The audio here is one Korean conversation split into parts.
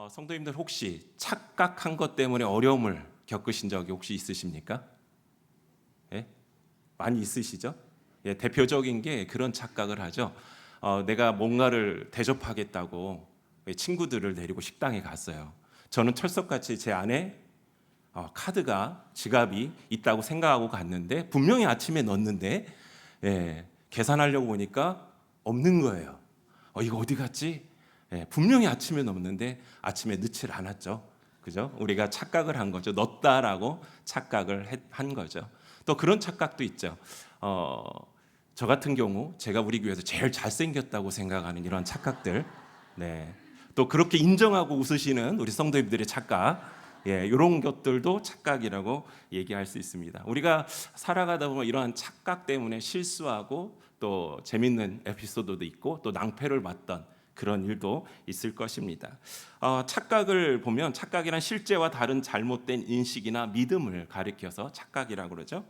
어, 성도님들 혹시 착각한 것 때문에 어려움을 겪으신 적이 혹시 있으십니까? 예? 많이 있으시죠? 예, 대표적인 게 그런 착각을 하죠. 어, 내가 뭔가를 대접하겠다고 친구들을 데리고 식당에 갔어요. 저는 철석같이 제 안에 어, 카드가 지갑이 있다고 생각하고 갔는데 분명히 아침에 넣었는데 예, 계산하려고 보니까 없는 거예요. 어, 이거 어디 갔지? 예, 분명히 아침에 넣었는데 아침에 넣질 않았죠. 그죠? 우리가 착각을 한 거죠. 넣었다라고 착각을 했- 한 거죠. 또 그런 착각도 있죠. 어, 저 같은 경우 제가 우리 교회에서 제일 잘생겼다고 생각하는 이런 착각들. 네. 또 그렇게 인정하고 웃으시는 우리 성도님들의 착각. 예, 이런 것들도 착각이라고 얘기할 수 있습니다. 우리가 살아가다 보면 이러한 착각 때문에 실수하고 또 재밌는 에피소드도 있고 또 낭패를 봤던 그런 일도 있을 것입니다. 어, 착각을 보면 착각이란 실제와 다른 잘못된 인식이나 믿음을 가리켜서 착각이라고 그러죠.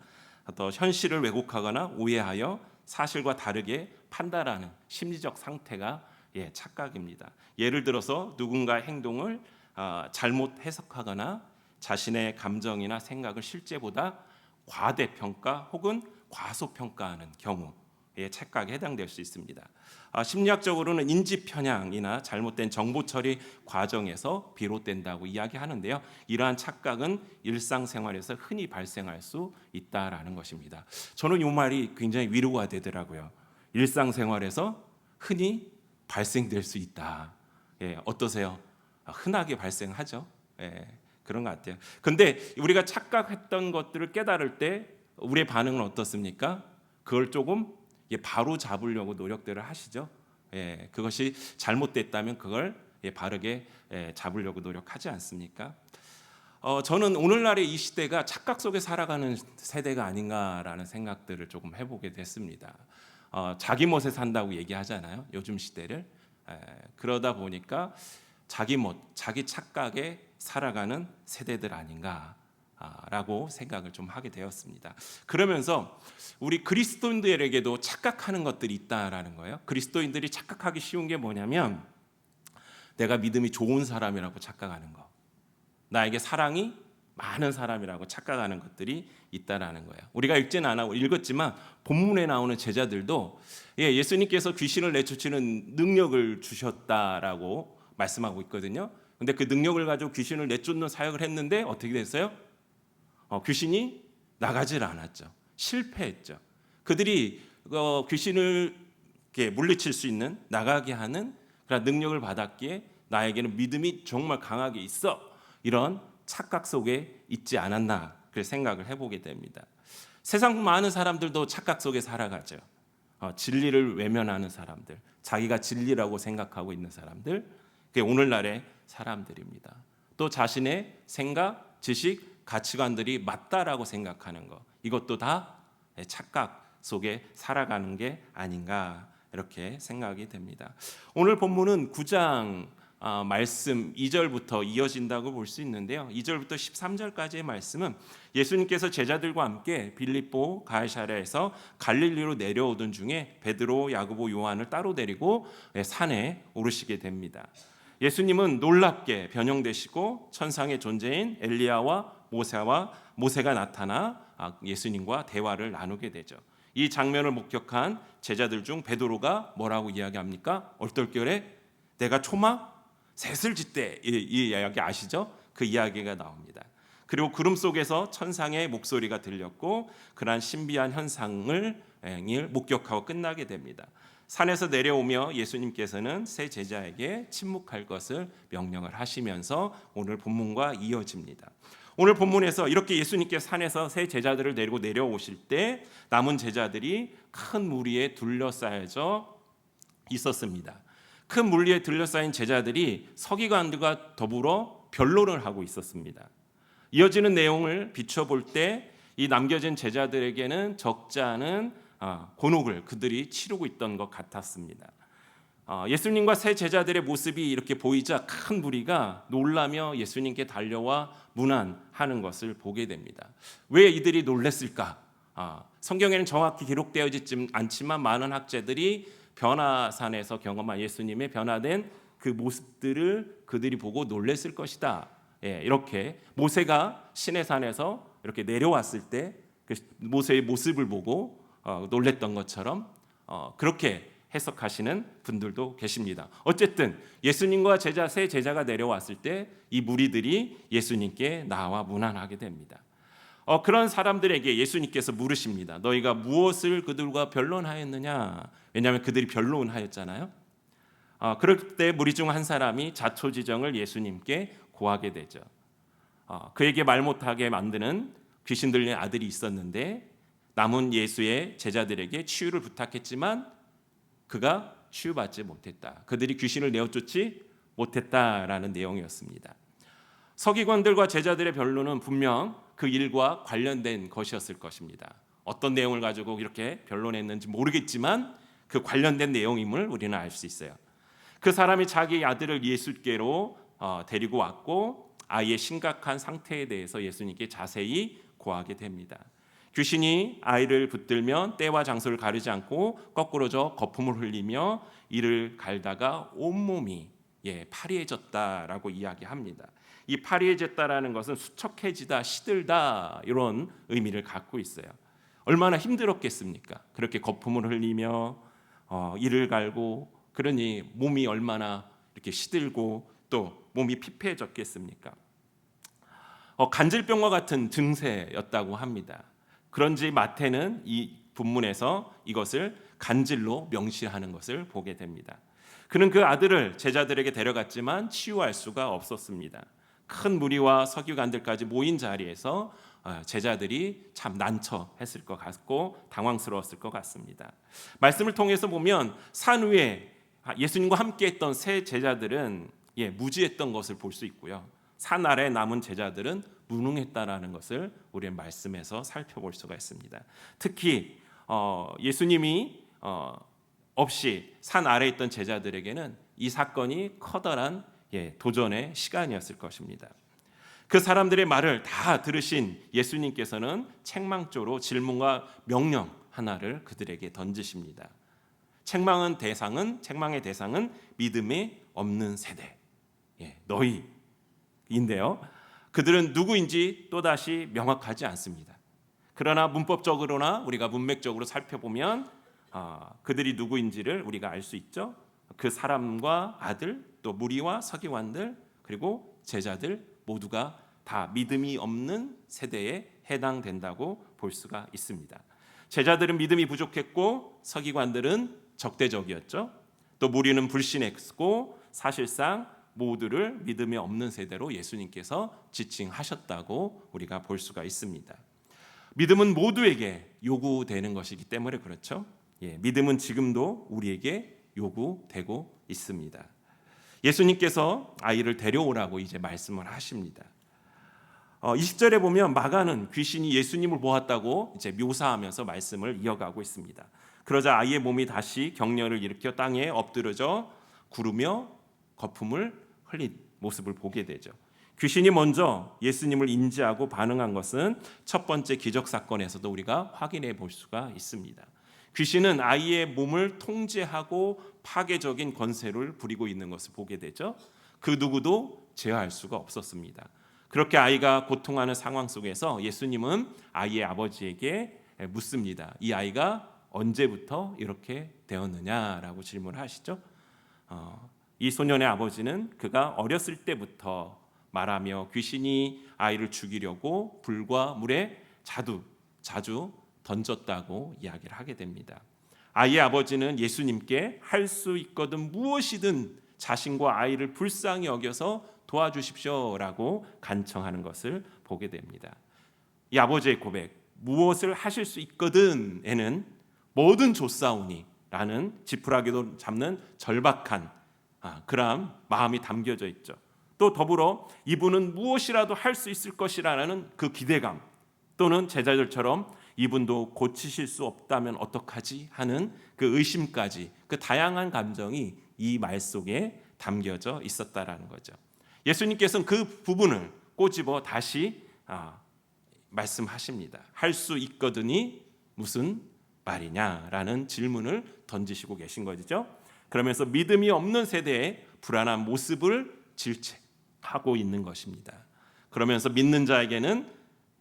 또 현실을 왜곡하거나 오해하여 사실과 다르게 판단하는 심리적 상태가 예, 착각입니다. 예를 들어서 누군가의 행동을 아, 잘못 해석하거나 자신의 감정이나 생각을 실제보다 과대평가 혹은 과소평가하는 경우에 착각에 해당될 수 있습니다. 아, 심리학적으로는 인지 편향이나 잘못된 정보 처리 과정에서 비롯된다고 이야기하는데요. 이러한 착각은 일상생활에서 흔히 발생할 수 있다라는 것입니다. 저는 이 말이 굉장히 위로가 되더라고요. 일상생활에서 흔히 발생될 수 있다. 예, 어떠세요? 아, 흔하게 발생하죠. 예, 그런 것 같아요. 근데 우리가 착각했던 것들을 깨달을 때 우리의 반응은 어떻습니까? 그걸 조금 예, 바로 잡으려고 노력들을 하시죠. 예, 그것이 잘못됐다면 그걸 예, 바르게 예, 잡으려고 노력하지 않습니까? 어, 저는 오늘날의 이 시대가 착각 속에 살아가는 세대가 아닌가라는 생각들을 조금 해보게 됐습니다. 어, 자기 멋에 산다고 얘기하잖아요. 요즘 시대를 에, 그러다 보니까 자기 멋, 자기 착각에 살아가는 세대들 아닌가 라고 생각을 좀 하게 되었습니다. 그러면서 우리 그리스도인들에게도 착각하는 것들이 있다라는 거예요. 그리스도인들이 착각하기 쉬운 게 뭐냐면 내가 믿음이 좋은 사람이라고 착각하는 거. 나에게 사랑이 많은 사람이라고 착각하는 것들이 있다라는 거예요. 우리가 읽지는 않아 읽었지만 본문에 나오는 제자들도 예, 예수님께서 귀신을 내쫓는 능력을 주셨다라고 말씀하고 있거든요. 근데 그 능력을 가지고 귀신을 내쫓는 사역을 했는데 어떻게 됐어요? 어, 귀신이 나가질 않았죠. 실패했죠. 그들이 어, 귀신을 물리칠 수 있는 나가게 하는 그런 능력을 받았기에 나에게는 믿음이 정말 강하게 있어 이런 착각 속에 있지 않았나 그 생각을 해보게 됩니다. 세상 많은 사람들도 착각 속에 살아가죠. 어, 진리를 외면하는 사람들, 자기가 진리라고 생각하고 있는 사람들, 그게 오늘날의 사람들입니다. 또 자신의 생각, 지식, 가치관들이 맞다라고 생각하는 것, 이것도 다 착각 속에 살아가는 게 아닌가 이렇게 생각이 됩니다. 오늘 본문은 9장 아, 말씀 2절부터 이어진다고 볼 수 있는데요. 2절부터 13절까지의 말씀은 예수님께서 제자들과 함께 빌립보 가이사랴에서 갈릴리로 내려오던 중에 베드로, 야고보, 요한을 따로 데리고 산에 오르시게 됩니다. 예수님은 놀랍게 변형되시고 천상의 존재인 엘리야와 모세와 모세가 나타나 아, 예수님과 대화를 나누게 되죠. 이 장면을 목격한 제자들 중 베드로가 뭐라고 이야기합니까? 얼떨결에 내가 초막 셋을 짓대 이, 이 이야기 아시죠? 그 이야기가 나옵니다. 그리고 구름 속에서 천상의 목소리가 들렸고 그러한 신비한 현상을 을 목격하고 끝나게 됩니다. 산에서 내려오며 예수님께서는 세 제자에게 침묵할 것을 명령을 하시면서 오늘 본문과 이어집니다. 오늘 본문에서 이렇게 예수님께 산에서 세 제자들을 데리고 내려오실 때 남은 제자들이 큰 무리에 둘러싸여져 있었습니다. 큰 물리에 둘러싸인 제자들이 서기관들과 더불어 변론을 하고 있었습니다. 이어지는 내용을 비춰볼 때 이 남겨진 제자들에게는 적지 않은 아, 곤혹을 그들이 치르고 있던 것 같았습니다. 아, 예수님과 세 제자들의 모습이 이렇게 보이자 큰 무리가 놀라며 예수님께 달려와 문안하는 것을 보게 됩니다. 왜 이들이 놀랬을까? 아, 성경에는 정확히 기록되어있지 않지만 많은 학자들이 변화산에서 경험한 예수님의 변화된 그 모습들을 그들이 보고 놀랬을 것이다. 예, 이렇게 모세가 신의 산에서 이렇게 내려왔을 때그 모세의 모습을 보고 어, 놀랬던 것처럼 어, 그렇게 해석하시는 분들도 계십니다. 어쨌든 예수님과 제자 세 제자가 내려왔을 때 이 무리들이 예수님께 나와 문안하게 됩니다. 어, 그런 사람들에게 예수님께서 물으십니다. 너희가 무엇을 그들과 변론하였느냐? 왜냐하면 그들이 변론하였잖아요. 어, 그럴 때 무리 중 한 사람이 자초지정을 예수님께 고하게 되죠. 어, 그에게 말 못하게 만드는 귀신 들린 아들이 있었는데 남은 예수의 제자들에게 치유를 부탁했지만 그가 치유받지 못했다. 그들이 귀신을 내어쫓지 못했다라는 내용이었습니다. 서기관들과 제자들의 변론은 분명 그 일과 관련된 것이었을 것입니다. 어떤 내용을 가지고 이렇게 변론했는지 모르겠지만 그 관련된 내용임을 우리는 알 수 있어요. 그 사람이 자기 아들을 예수께로 어, 데리고 왔고 아이의 심각한 상태에 대해서 예수님께 자세히 고하게 됩니다. 귀신이 아이를 붙들면 때와 장소를 가리지 않고 거꾸로져 거품을 흘리며 이를 갈다가 온몸이 예, 파리해졌다라고 이야기합니다. 이 파리해졌다라는 것은 수척해지다, 시들다 이런 의미를 갖고 있어요. 얼마나 힘들었겠습니까? 그렇게 거품을 흘리며 어, 이를 갈고 그러니 몸이 얼마나 이렇게 시들고 또 몸이 피폐해졌겠습니까? 어, 간질병과 같은 증세였다고 합니다. 그런지 마태는 이 본문에서 이것을 간질로 명시하는 것을 보게 됩니다. 그는 그 아들을 제자들에게 데려갔지만 치유할 수가 없었습니다. 큰 무리와 서기관들까지 모인 자리에서 어, 제자들이 참 난처했을 것 같고 당황스러웠을 것 같습니다. 말씀을 통해서 보면 산 위에 예수님과 함께했던 세 제자들은 예, 무지했던 것을 볼 수 있고요. 산 아래 남은 제자들은 무능했다라는 것을 우리의 말씀에서 살펴볼 수가 있습니다. 특히 어, 예수님이 어, 없이 산 아래 있던 제자들에게는 이 사건이 커다란 예, 도전의 시간이었을 것입니다. 그 사람들의 말을 다 들으신 예수님께서는 책망조로 질문과 명령 하나를 그들에게 던지십니다. 책망은 대상은 책망의 대상은 믿음에 없는 세대. 예, 너희인데요. 그들은 누구인지 또다시 명확하지 않습니다. 그러나 문법적으로나 우리가 문맥적으로 살펴보면 아, 그들이 누구인지를 우리가 알 수 있죠. 그 사람과 아들 또 무리와 서기관들 그리고 제자들 모두가 다 믿음이 없는 세대에 해당된다고 볼 수가 있습니다. 제자들은 믿음이 부족했고 서기관들은 적대적이었죠. 또 무리는 불신했고 사실상 모두를 믿음이 없는 세대로 예수님께서 지칭하셨다고 우리가 볼 수가 있습니다. 믿음은 모두에게 요구되는 것이기 때문에 그렇죠. 예, 믿음은 지금도 우리에게 요구되고 있습니다. 예수님께서 아이를 데려오라고 이제 말씀을 하십니다. 어, 20절에 보면 마가는 귀신이 예수님을 보았다고 이제 묘사하면서 말씀을 이어가고 있습니다. 그러자 아이의 몸이 다시 격려를 일으켜 땅에 엎드려져 구르며 거품을 흘린 모습을 보게 되죠. 귀신이 먼저 예수님을 인지하고 반응한 것은 첫 번째 기적 사건에서도 우리가 확인해 볼 수가 있습니다. 귀신은 아이의 몸을 통제하고 파괴적인 권세를 부리고 있는 것을 보게 되죠. 그 누구도 제어할 수가 없었습니다. 그렇게 아이가 고통하는 상황 속에서 예수님은 아이의 아버지에게 묻습니다. 이 아이가 언제부터 이렇게 되었느냐라고 질문하시죠. 어, 이 소년의 아버지는 그가 어렸을 때부터 말하며 귀신이 아이를 죽이려고 불과 물에 자두 자주 던졌다고 이야기를 하게 됩니다. 아이의 아버지는 예수님께 할 수 있거든 무엇이든 자신과 아이를 불쌍히 여겨서 도와주십시오라고 간청하는 것을 보게 됩니다. 이 아버지의 고백 무엇을 하실 수 있거든에는 뭐든 좋사오니라는 지푸라기도 잡는 절박한 아, 그러한 마음이 담겨져 있죠. 또 더불어 이분은 무엇이라도 할 수 있을 것이라는 그 기대감 또는 제자들처럼 이분도 고치실 수 없다면 어떡하지 하는 그 의심까지 그 다양한 감정이 이 말 속에 담겨져 있었다라는 거죠. 예수님께서는 그 부분을 꼬집어 다시 아, 말씀하십니다. 할 수 있거든이 무슨 말이냐라는 질문을 던지시고 계신 거죠. 그러면서 믿음이 없는 세대의 불안한 모습을 질책하고 있는 것입니다. 그러면서 믿는 자에게는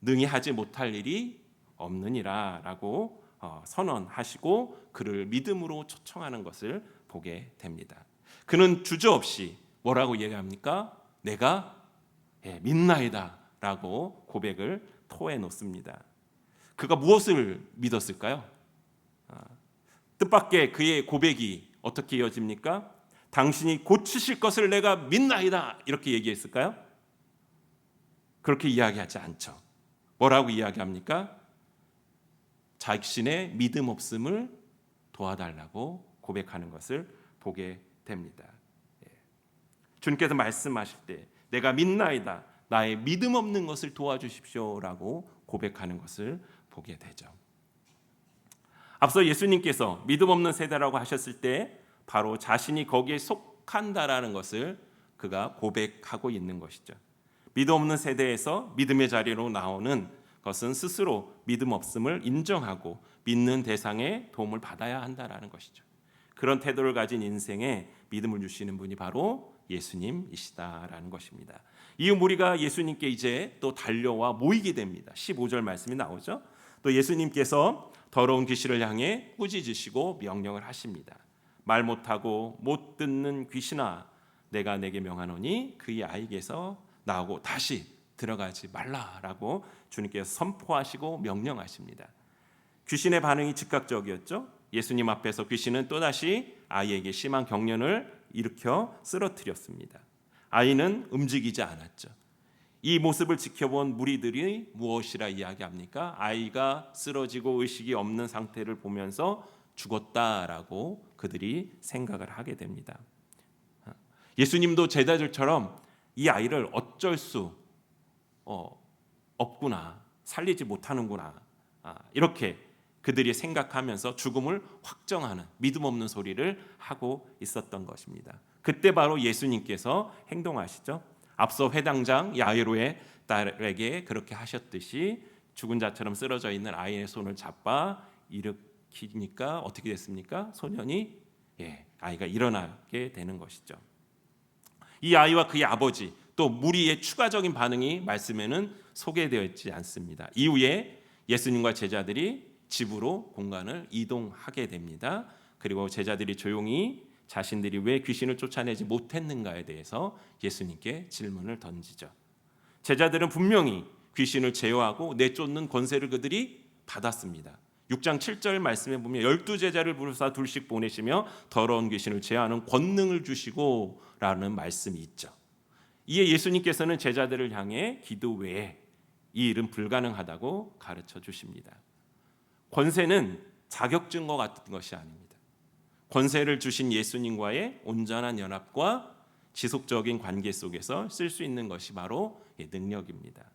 능히 하지 못할 일이 없느니라라고 어, 선언하시고 그를 믿음으로 초청하는 것을 보게 됩니다. 그는 주저없이 뭐라고 얘기합니까? 내가 예, 믿나이다라고 고백을 토해 놓습니다. 그가 무엇을 믿었을까요? 아, 뜻밖의 그의 고백이 어떻게 이어집니까? 당신이 고치실 것을 내가 믿나이다 이렇게 얘기했을까요? 그렇게 이야기하지 않죠. 뭐라고 이야기합니까? 자신의 믿음 없음을 도와달라고 고백하는 것을 보게 됩니다. 예. 주님께서 말씀하실 때 내가 믿나이다 나의 믿음 없는 것을 도와주십시오라고 고백하는 것을 보게 되죠. 앞서 예수님께서 믿음 없는 세대라고 하셨을 때 바로 자신이 거기에 속한다라는 것을 그가 고백하고 있는 것이죠. 믿음 없는 세대에서 믿음의 자리로 나오는 것은 스스로 믿음 없음을 인정하고 믿는 대상의 도움을 받아야 한다라는 것이죠. 그런 태도를 가진 인생에 믿음을 주시는 분이 바로 예수님이시다라는 것입니다. 이 무리가 예수님께 이제 또 달려와 모이게 됩니다. 15절 말씀이 나오죠. 또 예수님께서 더러운 귀신을 향해 꾸짖으시고 명령을 하십니다. 말 못하고 못 듣는 귀신아 내가 내게 명하노니 그의 아이에게서 나오고 다시 들어가지 말라라고 주님께서 선포하시고 명령하십니다. 귀신의 반응이 즉각적이었죠. 예수님 앞에서 귀신은 또다시 아이에게 심한 경련을 일으켜 쓰러뜨렸습니다. 아이는 움직이지 않았죠. 이 모습을 지켜본 무리들이 무엇이라 이야기합니까? 아이가 쓰러지고 의식이 없는 상태를 보면서 죽었다라고 그들이 생각을 하게 됩니다. 예수님도 제자들처럼 이 아이를 어쩔 수 어, 없구나 살리지 못하는구나 아, 이렇게 그들이 생각하면서 죽음을 확정하는 믿음 없는 소리를 하고 있었던 것입니다. 그때 바로 예수님께서 행동하시죠. 앞서 회당장 야이로의 딸에게 그렇게 하셨듯이 죽은 자처럼 쓰러져 있는 아이의 손을 잡아 일으 키니까 어떻게 됐습니까? 소년이 예, 아이가 일어나게 되는 것이죠. 이 아이와 그의 아버지 또 무리의 추가적인 반응이 말씀에는 소개되어 있지 않습니다. 이후에 예수님과 제자들이 집으로 공간을 이동하게 됩니다. 그리고 제자들이 조용히 자신들이 왜 귀신을 쫓아내지 못했는가에 대해서 예수님께 질문을 던지죠. 제자들은 분명히 귀신을 제어하고 내쫓는 권세를 그들이 받았습니다. 6장 7절 말씀에 보면 열두 제자를 부르사 둘씩 보내시며 더러운 귀신을 제어하는 권능을 주시고 라는 말씀이 있죠. 이에 예수님께서는 제자들을 향해 기도 외에 이 일은 불가능하다고 가르쳐 주십니다. 권세는 자격증거 같은 것이 아닙니다. 권세를 주신 예수님과의 온전한 연합과 지속적인 관계 속에서 쓸 수 있는 것이 바로 능력입니다.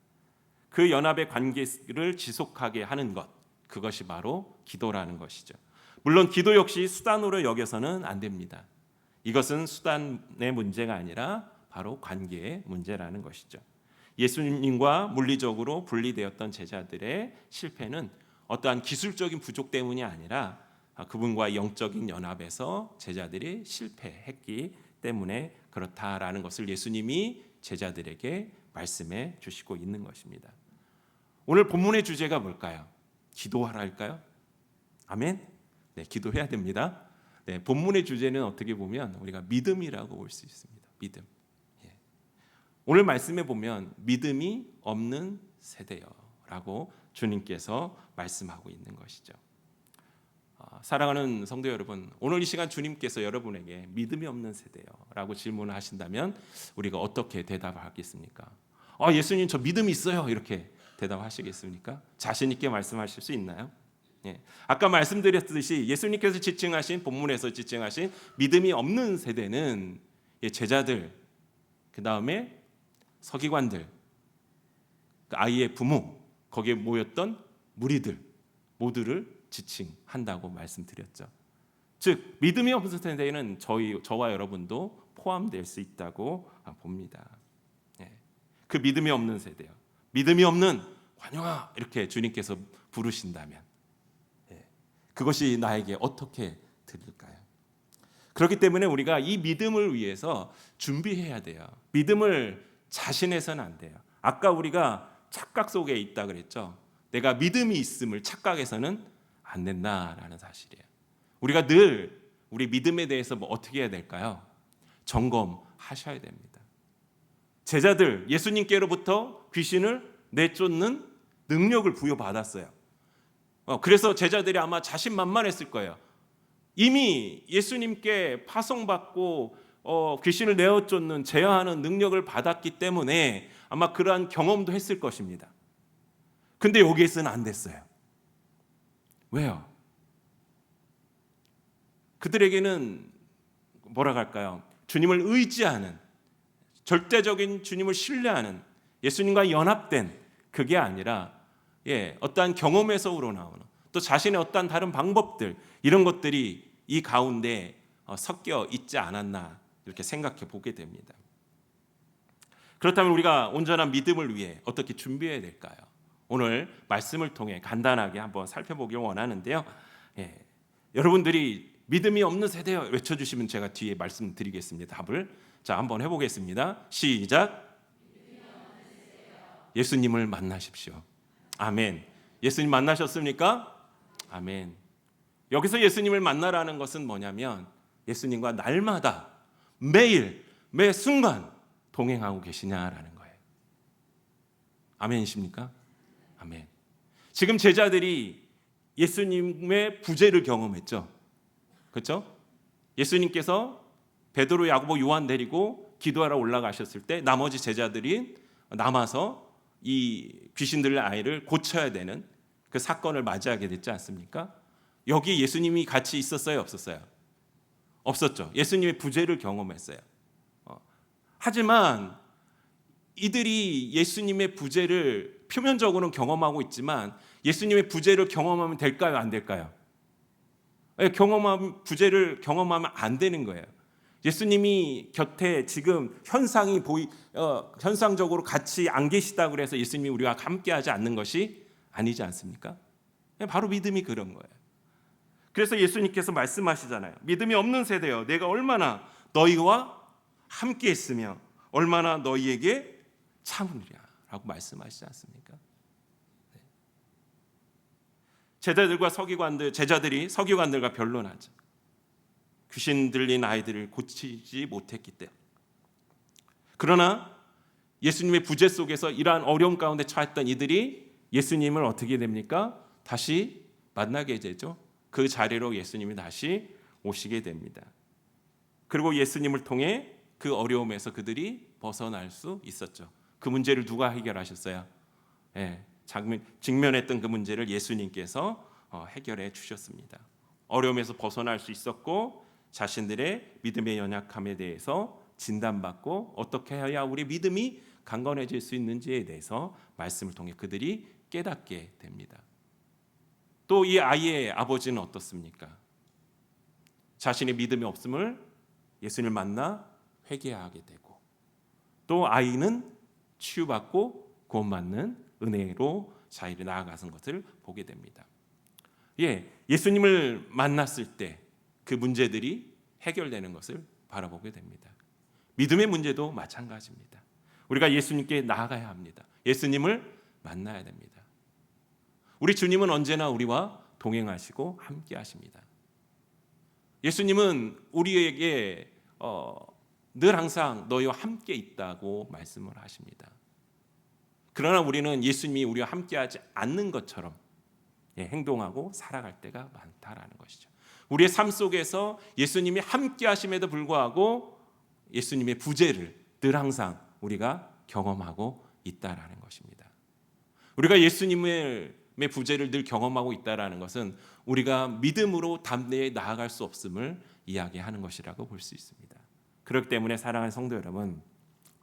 그 연합의 관계를 지속하게 하는 것, 그것이 바로 기도라는 것이죠. 물론 기도 역시 수단으로 여겨서는 안 됩니다. 이것은 수단의 문제가 아니라 바로 관계의 문제라는 것이죠. 예수님과 물리적으로 분리되었던 제자들의 실패는 어떠한 기술적인 부족 때문이 아니라 그분과 영적인 연합에서 제자들이 실패했기 때문에 그렇다라는 것을 예수님이 제자들에게 말씀해 주시고 있는 것입니다. 오늘 본문의 주제가 뭘까요? 기도하라일까요? 아멘. 네, 기도해야 됩니다. 네, 본문의 주제는 어떻게 보면 우리가 믿음이라고 볼 수 있습니다. 믿음. 예. 오늘 말씀에 보면 믿음이 없는 세대여라고 주님께서 말씀하고 있는 것이죠. 아, 사랑하는 성도 여러분, 오늘 이 시간 주님께서 여러분에게 믿음이 없는 세대요라고 질문을 하신다면 우리가 어떻게 대답하겠습니까? 아, 예수님 저 믿음이 있어요. 이렇게 대답하시겠습니까? 자신 있게 말씀하실 수 있나요? 예. 아까 말씀드렸듯이 예수님께서 지칭하신 본문에서 지칭하신 믿음이 없는 세대는 제자들, 그 다음에 서기관들, 그 아이의 부모, 거기에 모였던 무리들 모두를 지칭한다고 말씀드렸죠. 즉 믿음이 없는 세대에는 저희 저와 여러분도 포함될 수 있다고 봅니다. 예. 그 믿음이 없는 세대요. 믿음이 없는 관영아 이렇게 주님께서 부르신다면 예. 그것이 나에게 어떻게 들릴까요? 그렇기 때문에 우리가 이 믿음을 위해서 준비해야 돼요. 믿음을 자신해서는 안 돼요. 아까 우리가 착각 속에 있다 그랬죠. 내가 믿음이 있음을 착각해서는 안 된다라는 사실이에요. 우리가 늘 우리 믿음에 대해서 뭐 어떻게 해야 될까요? 점검하셔야 됩니다. 제자들 예수님께로부터 귀신을 내쫓는 능력을 부여받았어요. 어, 그래서 제자들이 아마 자신만만했을 거예요. 이미 예수님께 파송받고 어, 귀신을 내어쫓는 제어하는 능력을 받았기 때문에 아마 그러한 경험도 했을 것입니다. 근데 여기에서는 안 됐어요. 왜요? 그들에게는 뭐라 할까요? 주님을 의지하는 절대적인 주님을 신뢰하는 예수님과 연합된 그게 아니라 예, 어떠한 경험에서 우러나오는 또 자신의 어떠한 다른 방법들 이런 것들이 이 가운데 어, 섞여 있지 않았나 이렇게 생각해 보게 됩니다. 그렇다면 우리가 온전한 믿음을 위해 어떻게 준비해야 될까요? 오늘 말씀을 통해 간단하게 한번 살펴보길 원하는데요. 예, 여러분들이 믿음이 없는 세대 외쳐주시면 제가 뒤에 말씀드리겠습니다. 답을 자 한번 해보겠습니다. 시작. 예수님을 만나십시오. 아멘. 예수님 만나셨습니까? 아멘. 여기서 예수님을 만나라는 것은 뭐냐면 예수님과 날마다 매일 매 순간 동행하고 계시냐라는 거예요. 아멘이십니까? 아멘. 지금 제자들이 예수님의 부재를 경험했죠. 그렇죠? 예수님께서 베드로, 야고보, 요한 데리고 기도하러 올라가셨을 때 나머지 제자들이 남아서 이 귀신들 아이를 고쳐야 되는 그 사건을 맞이하게 됐지 않습니까? 여기 예수님이 같이 있었어요, 없었어요? 없었죠. 예수님의 부재를 경험했어요. 어. 하지만 이들이 예수님의 부재를 표면적으로는 경험하고 있지만 예수님의 부재를 경험하면 될까요, 안 될까요? 예, 경험하면 부재를 경험하면 안 되는 거예요. 예수님이 곁에 지금 현상이 보이 어, 현상적으로 같이 안 계시다 그래서 예수님이 우리가 함께하지 않는 것이 아니지 않습니까? 예, 바로 믿음이 그런 거예요. 그래서 예수님께서 말씀하시잖아요. 믿음이 없는 세대여, 내가 얼마나 너희와 함께했으며 얼마나 너희에게 참으리라라고 말씀하시지 않습니까? 네. 제자들과 서기관들, 제자들이 서기관들과 변론하죠. 귀신 들린 아이들을 고치지 못했기 때문에. 그러나 예수님의 부재 속에서 이러한 어려움 가운데 처했던 이들이 예수님을 어떻게 됩니까? 다시 만나게 되죠. 그 자리로 예수님이 다시 오시게 됩니다. 그리고 예수님을 통해 그 어려움에서 그들이 벗어날 수 있었죠. 그 문제를 누가 해결하셨어요? 예, 직면했던 그 문제를 예수님께서 어, 해결해 주셨습니다. 어려움에서 벗어날 수 있었고 자신들의 믿음의 연약함에 대해서 진단받고 어떻게 해야 우리 믿음이 강건해질 수 있는지에 대해서 말씀을 통해 그들이 깨닫게 됩니다. 또 이 아이의 아버지는 어떻습니까? 자신의 믿음이 없음을 예수님을 만나 회개하게 되고 또 아이는 치유받고 구원받는 은혜로 자유를 나아가는 것을 보게 됩니다. 예, 예수님을 만났을 때 그 문제들이 해결되는 것을 바라보게 됩니다. 믿음의 문제도 마찬가지입니다. 우리가 예수님께 나아가야 합니다. 예수님을 만나야 됩니다. 우리 주님은 언제나 우리와 동행하시고 함께 하십니다. 예수님은 우리에게 어, 늘 항상 너희와 함께 있다고 말씀을 하십니다. 그러나 우리는 예수님이 우리와 함께하지 않는 것처럼 예, 행동하고 살아갈 때가 많다라는 것이죠. 우리의 삶 속에서 예수님이 함께 하심에도 불구하고 예수님의 부재를 늘 항상 우리가 경험하고 있다라는 것입니다. 우리가 예수님의 부재를 늘 경험하고 있다라는 것은 우리가 믿음으로 담대히 나아갈 수 없음을 이야기하는 것이라고 볼 수 있습니다. 그렇기 때문에 사랑하는 성도 여러분,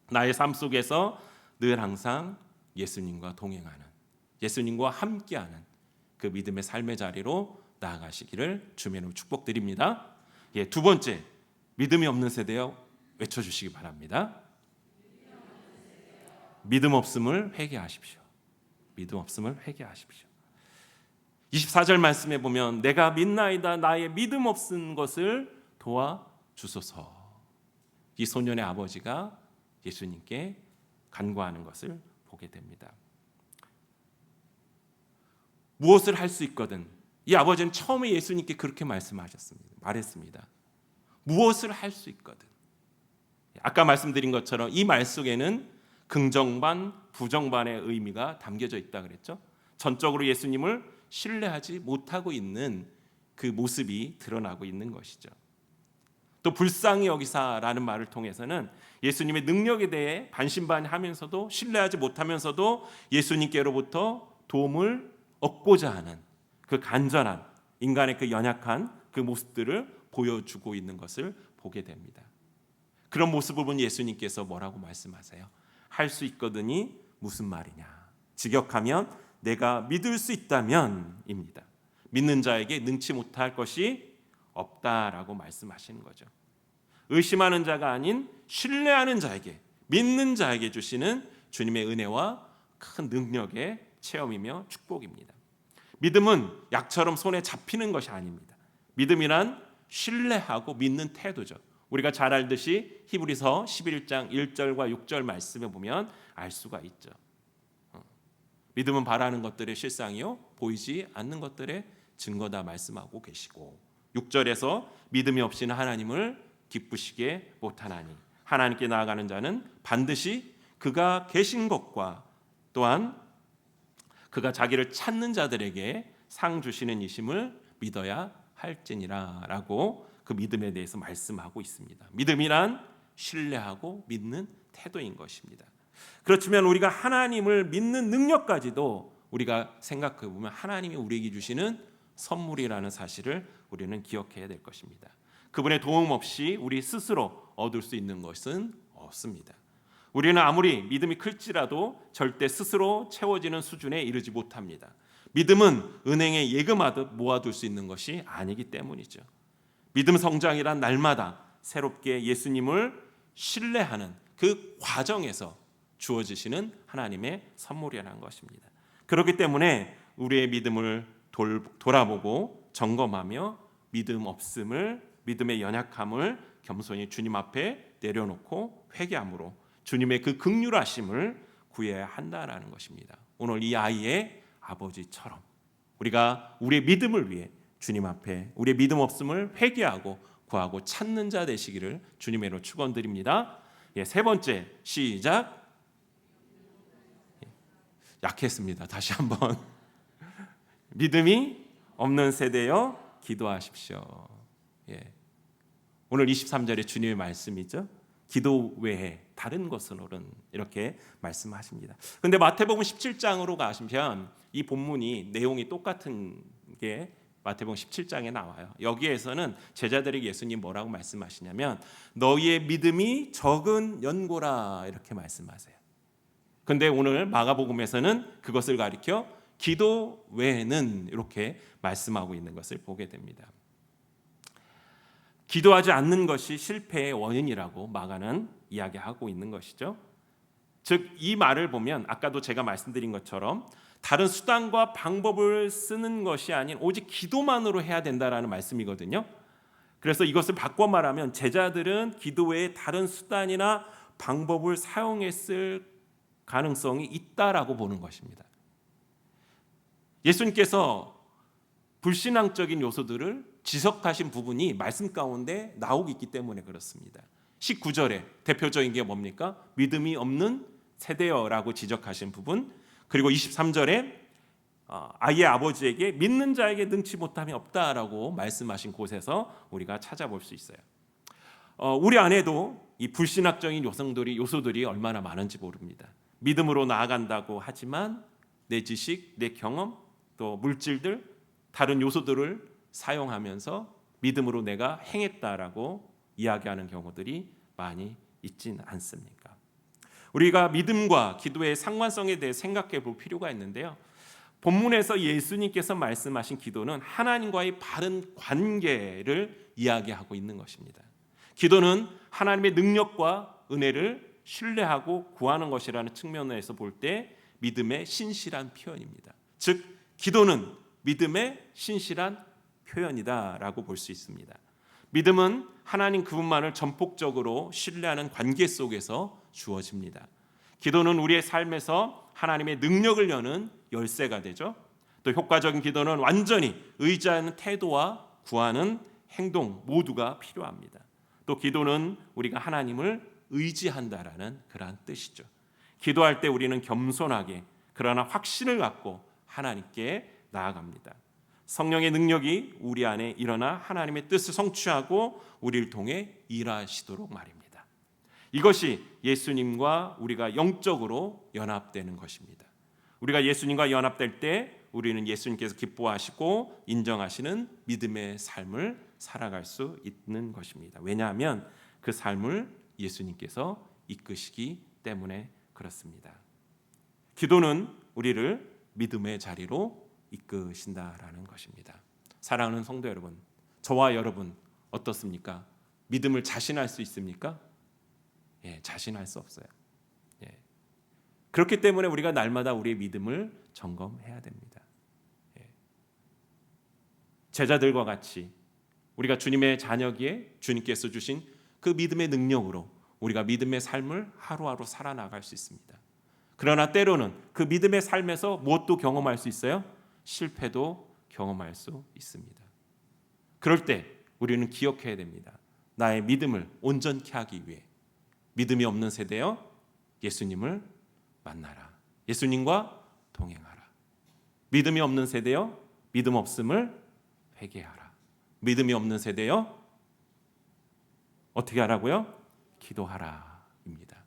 나의 삶 속에서 늘 항상 예수님과 동행하는 예수님과 함께하는 그 믿음의 삶의 자리로 나아가시기를 주님으로 축복드립니다. 예, 두 번째 믿음이 없는 세대여 외쳐 주시기 바랍니다. 믿음 없음을 회개하십시오. 믿음 없음을 회개하십시오. 24절 말씀에 보면 내가 믿나이다 나의 믿음 없은 것을 도와 주소서. 이 소년의 아버지가 예수님께 간구하는 것을 보게 됩니다. 무엇을 할 수 있거든. 이 아버지는 처음에 예수님께 그렇게 말씀하셨습니다. 말했습니다. 무엇을 할 수 있거든. 아까 말씀드린 것처럼 이 말 속에는 긍정반, 부정반의 의미가 담겨져 있다 그랬죠. 전적으로 예수님을 신뢰하지 못하고 있는 그 모습이 드러나고 있는 것이죠. 또 불쌍히 여기사라는 말을 통해서는 예수님의 능력에 대해 반신반하면서도 신뢰하지 못하면서도 예수님께로부터 도움을 얻고자 하는 그 간절한 인간의 그 연약한 그 모습들을 보여주고 있는 것을 보게 됩니다. 그런 모습을 본 예수님께서 뭐라고 말씀하세요? 할 수 있거든이 무슨 말이냐? 직역하면 내가 믿을 수 있다면입니다. 믿는 자에게 능치 못할 것이 없다라고 말씀하시는 거죠. 의심하는 자가 아닌 신뢰하는 자에게 믿는 자에게 주시는 주님의 은혜와 큰 능력의 체험이며 축복입니다. 믿음은 약처럼 손에 잡히는 것이 아닙니다. 믿음이란 신뢰하고 믿는 태도죠. 우리가 잘 알듯이 히브리서 11장 1절과 6절 말씀에 보면 알 수가 있죠. 어. 믿음은 바라는 것들의 실상이요 보이지 않는 것들의 증거다 말씀하고 계시고 6절에서 믿음이 없이는 하나님을 기쁘시게 못하나니 하나님께 나아가는 자는 반드시 그가 계신 것과 또한 그가 자기를 찾는 자들에게 상 주시는 이심을 믿어야 할지니라라고 그 믿음에 대해서 말씀하고 있습니다. 믿음이란 신뢰하고 믿는 태도인 것입니다. 그렇지만 우리가 하나님을 믿는 능력까지도 우리가 생각해 보면 하나님이 우리에게 주시는 선물이라는 사실을 우리는 기억해야 될 것입니다. 그분의 도움 없이 우리 스스로 얻을 수 있는 것은 없습니다. 우리는 아무리 믿음이 클지라도 절대 스스로 채워지는 수준에 이르지 못합니다. 믿음은 은행에 예금하듯 모아둘 수 있는 것이 아니기 때문이죠. 믿음 성장이란 날마다 새롭게 예수님을 신뢰하는 그 과정에서 주어지시는 하나님의 선물이라는 것입니다. 그렇기 때문에 우리의 믿음을 돌, 돌아보고 점검하며 믿음 없음을 믿음의 연약함을 겸손히 주님 앞에 내려놓고 회개함으로 주님의 그 극률하심을 구해야 한다라는 것입니다. 오늘 이 아이의 아버지처럼 우리가 우리의 믿음을 위해 주님 앞에 우리의 믿음 없음을 회개하고 구하고 찾는 자 되시기를 주님의 로 축원드립니다. 예, 세 번째 시작. 예, 약했습니다. 다시 한번 믿음이 없는 세대여 기도하십시오. 예. 오늘 23절에 주님의 말씀이죠. 기도 외에 다른 것으로는 이렇게 말씀하십니다. 근데 마태복음 17장으로 가시면 이 본문이 내용이 똑같은 게 마태복음 17장에 나와요. 여기에서는 제자들에게 예수님 뭐라고 말씀하시냐면 너희의 믿음이 적은 연고라 이렇게 말씀하세요. 근데 오늘 마가복음에서는 그것을 가리켜 기도 외에는 이렇게 말씀하고 있는 것을 보게 됩니다. 기도하지 않는 것이 실패의 원인이라고 마가는 이야기하고 있는 것이죠. 즉 이 말을 보면 아까도 제가 말씀드린 것처럼 다른 수단과 방법을 쓰는 것이 아닌 오직 기도만으로 해야 된다라는 말씀이거든요. 그래서 이것을 바꿔 말하면 제자들은 기도 외에 다른 수단이나 방법을 사용했을 가능성이 있다라고 보는 것입니다. 예수님께서 불신앙적인 요소들을 지적하신 부분이 말씀 가운데 나오고 있기 때문에 그렇습니다. 19절에 대표적인 게 뭡니까? 믿음이 없는 세대여라고 지적하신 부분. 그리고 23절에 어, 아이의 아버지에게 믿는 자에게 능치 못함이 없다라고 말씀하신 곳에서 우리가 찾아볼 수 있어요. 어, 우리 안에도 이 불신학적인 요소들이 요소들이 얼마나 많은지 모릅니다. 믿음으로 나아간다고 하지만 내 지식, 내 경험, 또 물질들, 다른 요소들을 사용하면서 믿음으로 내가 행했다라고 이야기하는 경우들이 많이 있진 않습니까? 우리가 믿음과 기도의 상관성에 대해 생각해 볼 필요가 있는데요. 본문에서 예수님께서 말씀하신 기도는 하나님과의 바른 관계를 이야기하고 있는 것입니다. 기도는 하나님의 능력과 은혜를 신뢰하고 구하는 것이라는 측면에서 볼 때 믿음의 신실한 표현입니다. 즉 기도는 믿음의 신실한 표현이다라고 볼 수 있습니다. 믿음은 하나님 그분만을 전폭적으로 신뢰하는 관계 속에서 주어집니다. 기도는 우리의 삶에서 하나님의 능력을 여는 열쇠가 되죠. 또 효과적인 기도는 완전히 의지하는 태도와 구하는 행동 모두가 필요합니다. 또 기도는 우리가 하나님을 의지한다라는 그러한 뜻이죠. 기도할 때 우리는 겸손하게 그러나 확신을 갖고 하나님께 나아갑니다. 성령의 능력이 우리 안에 일어나 하나님의 뜻을 성취하고 우리를 통해 일하시도록 말입니다. 이것이 예수님과 우리가 영적으로 연합되는 것입니다. 우리가 예수님과 연합될 때 우리는 예수님께서 기뻐하시고 인정하시는 믿음의 삶을 살아갈 수 있는 것입니다. 왜냐하면 그 삶을 예수님께서 이끄시기 때문에 그렇습니다. 기도는 우리를 믿음의 자리로 이끄신다라는 것입니다. 사랑하는 성도 여러분, 저와 여러분 어떻습니까? 믿음을 자신할 수 있습니까? 예, 자신할 수 없어요. 예. 그렇기 때문에 우리가 날마다 우리의 믿음을 점검해야 됩니다. 예. 제자들과 같이 우리가 주님의 자녀기에 주님께서 주신 그 믿음의 능력으로 우리가 믿음의 삶을 하루하루 살아나갈 수 있습니다. 그러나 때로는 그 믿음의 삶에서 무엇도 경험할 수 있어요? 실패도 경험할 수 있습니다. 그럴 때 우리는 기억해야 됩니다. 나의 믿음을 온전케 하기 위해 믿음이 없는 세대여 예수님을 만나라. 예수님과 동행하라. 믿음이 없는 세대여 믿음 없음을 회개하라. 믿음이 없는 세대여 어떻게 하라고요? 기도하라입니다.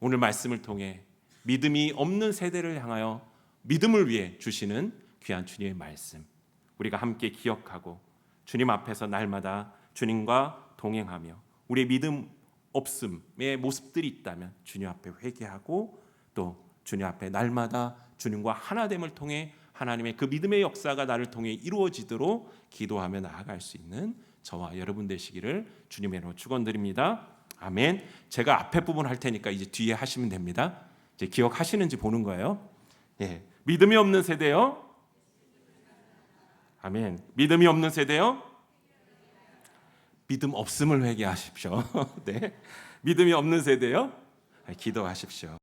오늘 말씀을 통해 믿음이 없는 세대를 향하여 믿음을 위해 주시는 귀한 주님의 말씀 우리가 함께 기억하고 주님 앞에서 날마다 주님과 동행하며 우리의 믿음 없음의 모습들이 있다면 주님 앞에 회개하고 또 주님 앞에 날마다 주님과 하나됨을 통해 하나님의 그 믿음의 역사가 나를 통해 이루어지도록 기도하며 나아갈 수 있는 저와 여러분 되시기를 주님의 이름으로 축원드립니다. 아멘. 제가 앞에 부분 할 테니까 이제 뒤에 하시면 됩니다. 이제 기억하시는지 보는 거예요. 예. 믿음이 없는 세대요. 아멘. 믿음이 없는 세대요. 믿음 없음을 회개하십시오. 네. 믿음이 없는 세대요. 기도하십시오.